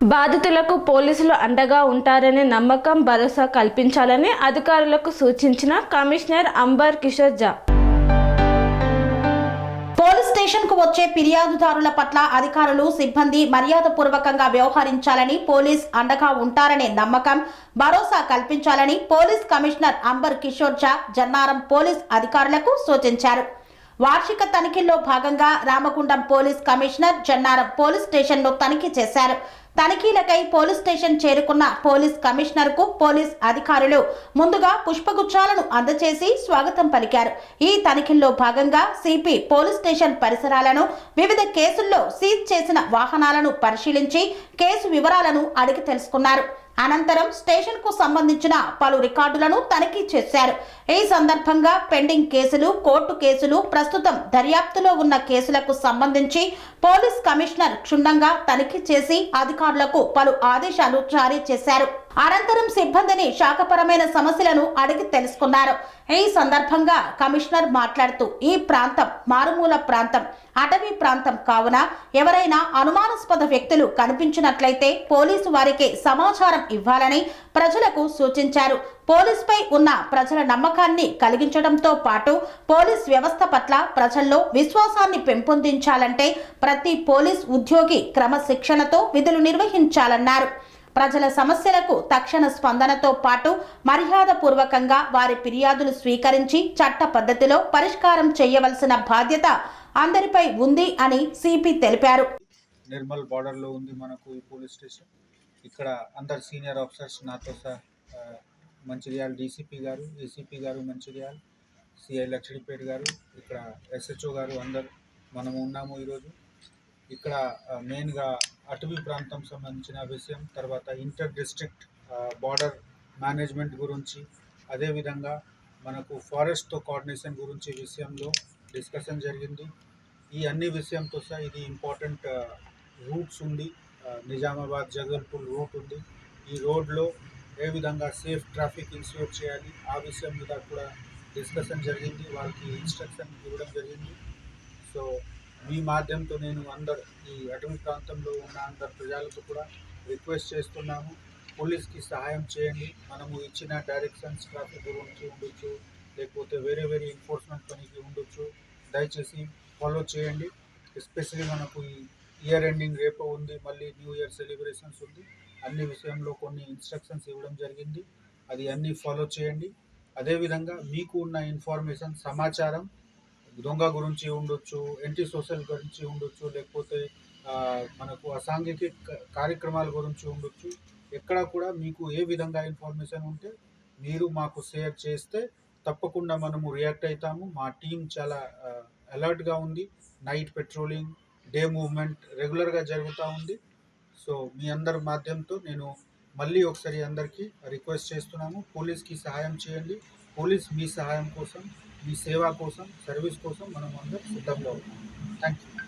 బాధితులకు పోలీసులు అండగా ఉంటారనే నమ్మకం భరోసా కల్పించాలని అధికారులకు సూచించిన కమిషనర్ అంబర్ కిషోర్ జా. పోలీస్ స్టేషన్కు వచ్చే ఫిర్యాదుదారుల పట్ల అధికారులు సిబ్బంది మర్యాదపూర్వకంగా వ్యవహరించాలని పోలీస్ అండగా ఉంటారనే నమ్మకం భరోసా కల్పించాలని police commissioner Ambar Kishore Jha Jannaram police అధికారులకు సూచించారు. వార్షిక తనిఖీల్లో భాగంగా Ramagundam police commissioner Jannaram police స్టేషన్ను తనిఖీ చేశారు. తనిఖీలకై పోలీస్ స్టేషన్ చేరుకున్న పోలీస్ కమిషనర్కు పోలీస్ అధికారులు ముందుగా పుష్పగుచ్చాలను అందజేసి స్వాగతం పలికారు. ఈ తనిఖీల్లో భాగంగా సిపి పోలీస్ స్టేషన్ పరిసరాలను వివిధ కేసుల్లో సీజ్ చేసిన వాహనాలను పరిశీలించి కేసు వివరాలను అడిగి తెలుసుకున్నారు. అనంతరం స్టేషన్కు సంబంధించిన పలు రికార్డులను తనిఖీ చేశారు. ఈ సందర్భంగా పెండింగ్ కేసులు కోర్టు కేసులు ప్రస్తుతం దర్యాప్తులో ఉన్న కేసులకు సంబంధించి పోలీస్ కమిషనర్ క్షుణ్ణంగా తనిఖీ చేసి అధికారులకు పలు ఆదేశాలు జారీ చేశారు. అనంతరం సిబ్బందిని శాఖపరమైన సమస్యలను అడిగి తెలుసుకున్నారు. ఈ సందర్భంగా కమిషనర్ మాట్లాడుతూ ఈ ప్రాంతం మారుమూల ప్రాంతం అటవీ ప్రాంతం కావున ఎవరైనా అనుమానాస్పద వ్యక్తులు కనిపించినట్లయితే పోలీసు వారికి సమాచారం ఇవ్వాలని ప్రజలకు సూచించారు. పోలీసుపై ఉన్న ప్రజల నమ్మకాన్ని కలిగించడంతో పాటు పోలీస్ వ్యవస్థ పట్ల ప్రజల్లో విశ్వాసాన్ని పెంపొందించాలంటే ప్రతి పోలీస్ ఉద్యోగి క్రమశిక్షణతో విధులు నిర్వహించాలన్నారు. ప్రజల సమస్యలకు తక్షణ స్పందనతో పాటు మర్యాదపూర్వకంగా వారి ఫిర్యాదులు స్వీకరించి చట్ట పద్ధతిలో పరిష్కారం చేయవలసిన బాధ్యత అందరిపై ఉంది అని సిపి తెలిపారు. నిర్మల్ బార్డర్లో ఉంది మనకు ఈ పోలీస్ స్టేషన్. ఇక్కడ అందరు సీనియర్ ఆఫీసర్స్ నాతో సహా మంచిర్యాల డీసీపీ గారు ఏసీపీ గారు మంచిర్యాల సిఐ లక్ష్మీపేట గారు ఇక్కడ ఎస్హెచ్ఓ గారు అందరు మనము ఉన్నాము ఈరోజు. ఇక్కడ మెయిన్గా అటవీ ప్రాంతం సంబంధించిన విషయం తర్వాత ఇంటర్ డిస్ట్రిక్ట్ బార్డర్ మేనేజ్మెంట్ గురించి అదేవిధంగా మనకు ఫారెస్ట్తో కోఆర్డినేషన్ గురించి విషయంలో డిస్కషన్ జరిగింది. ఈ అన్ని విషయంతో సహా ఇది ఇంపార్టెంట్ రూట్స్ ఉంది. నిజామాబాద్ జగల్పూర్ రూట్ ఉంది. ఈ రోడ్లో ఏ విధంగా సేఫ్ ట్రాఫిక్ ఇన్స్యూర్ చేయాలి ఆ విషయం మీద కూడా డిస్కషన్ జరిగింది. వాళ్ళకి ఇన్స్ట్రక్షన్ ఇవ్వడం జరిగింది. సో మీ మాధ్యమంతో నేను అందరు ఈ అటవీ ప్రాంతంలో ఉన్న అందరు ప్రజలకు కూడా రిక్వెస్ట్ చేస్తున్నాము. పోలీస్కి సహాయం చేయండి. మనము ఇచ్చిన డైరెక్షన్స్ ట్రాఫిక్ గురించి ఉండొచ్చు లేకపోతే వేరే వేరే ఎన్ఫోర్స్మెంట్ పనికి ఉండొచ్చు. దయచేసి ఫాలో చేయండి. ఎస్పెషలీ మనకు ఈ ఇయర్ ఎండింగ్ రేపు ఉంది మళ్ళీ న్యూ ఇయర్ సెలబ్రేషన్స్ ఉంది. అన్ని విషయంలో కొన్ని ఇన్స్ట్రక్షన్స్ ఇవ్వడం జరిగింది. అది అన్నీ ఫాలో చేయండి. అదేవిధంగా మీకు ఉన్న ఇన్ఫర్మేషన్ సమాచారం దొంగ గురించి ఉండొచ్చు యాంటీ సోషల్ గురించి ఉండొచ్చు లేకపోతే మనకు అసాంఘిక కార్యక్రమాల గురించి ఉండొచ్చు. ఎక్కడ కూడా మీకు ఏ విధంగా ఇన్ఫర్మేషన్ ఉంటే మీరు మాకు షేర్ చేస్తే తప్పకుండా మనము రియాక్ట్ అవుతాము మా టీం చాలా అలర్ట్గా ఉంది. నైట్ పెట్రోలింగ్ డే మూవ్మెంట్ రెగ్యులర్గా జరుగుతూ ఉంది. సో మీ అందరి మాధ్యమంతో నేను మళ్ళీ ఒకసారి అందరికీ రిక్వెస్ట్ చేస్తున్నాము. పోలీస్కి సహాయం చేయండి. పోలీస్ మీ సహాయం కోసం మీ సేవ కోసం సర్వీస్ కోసం మనం అందరం సిద్ధంగా ఉన్నాం. Thank you.